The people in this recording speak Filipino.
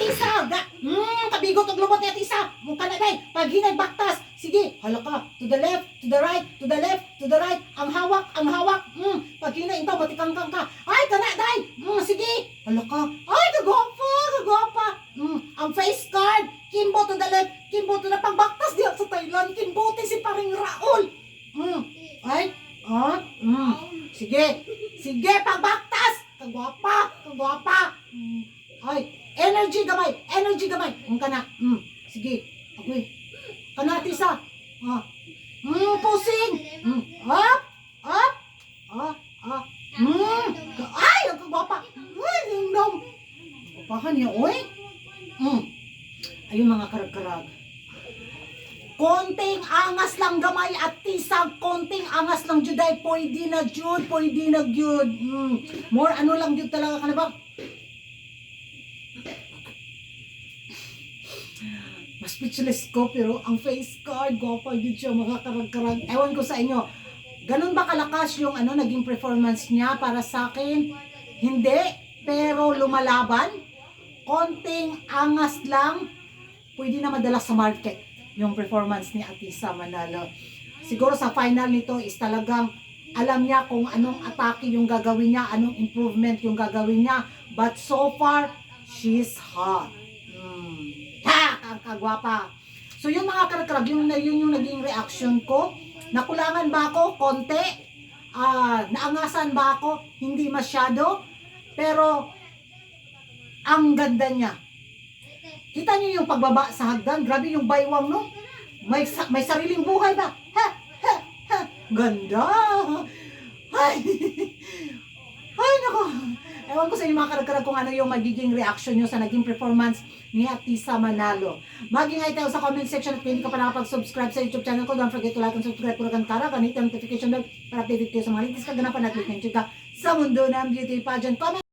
Atisa! Ga, mm, kabigot og lubot ni Atisa! Mukha na day, pag hinay baktas. Sige, hala ka. To the left, to the right, to the left, to the right. Ang hawak, ang hawak. Mm, pag hinay ito, matikangkang ka. Ay, kana day! Mm, sige. Hala ka. Ay, kagwapa, kagwapa. Mm, ang face card. Kimbo to the left, kimbo to the pagbaktas diya sa Thailand. Kimbote si paring Raul. Mm, ay, ah, mm. Sige, sige, pagbaktas. Kagwapa, kagwapa. Mm, ay, energy gamay, energy gamay. Ang kana, mm, sige. Agoy. Kana tisa. Ah. Mm, pusing. Mm, up, up. Ah, ah. Mm. ka- Ay, ang kagwapa. Ay, nindom. Kapahan niya, oy. Mm. Ayun mga karag-karag. Konting angas lang gamay at tisang konting angas lang juday pwede na jud pwede na gyud mm. more ano lang jud talaga kana ba mas speechless ko pero ang face card pa yun siya mga karag-karag ewan ko sa inyo ganun ba kalakas yung ano naging performance niya para sa akin hindi pero lumalaban konting angas lang pwede na madala sa market yung performance ni Atisa Manalo. Siguro sa final nito is talagang alam niya kung anong atake yung gagawin niya, anong improvement yung gagawin niya. But so far, she's hot. Kagwapa. So yung mga karakrag, yung, yun yung naging reaction ko. Nakulangan ba ako? Konti. Ah, naangasan ba ako? Hindi masyado. Pero, ang ganda niya. Kita niyo yung pagbaba sa hagdan, grabe yung baywang no. May may sariling buhay ba? Ha, ha, ha. Ganda. Ay. Ewan ko sa inyo mga karagkarag kung ano yung magiging reaction nyo sa naging performance ni Atisa Manalo. Maging tayo sa comment section at hindi ka pa nakapag-subscribe sa YouTube channel ko, don't forget to like and subscribe ko rin kara, kanita notification bell para updated kayo sa mga latest kaganapan at latest ka sa mundo ng beauty pageant. Comment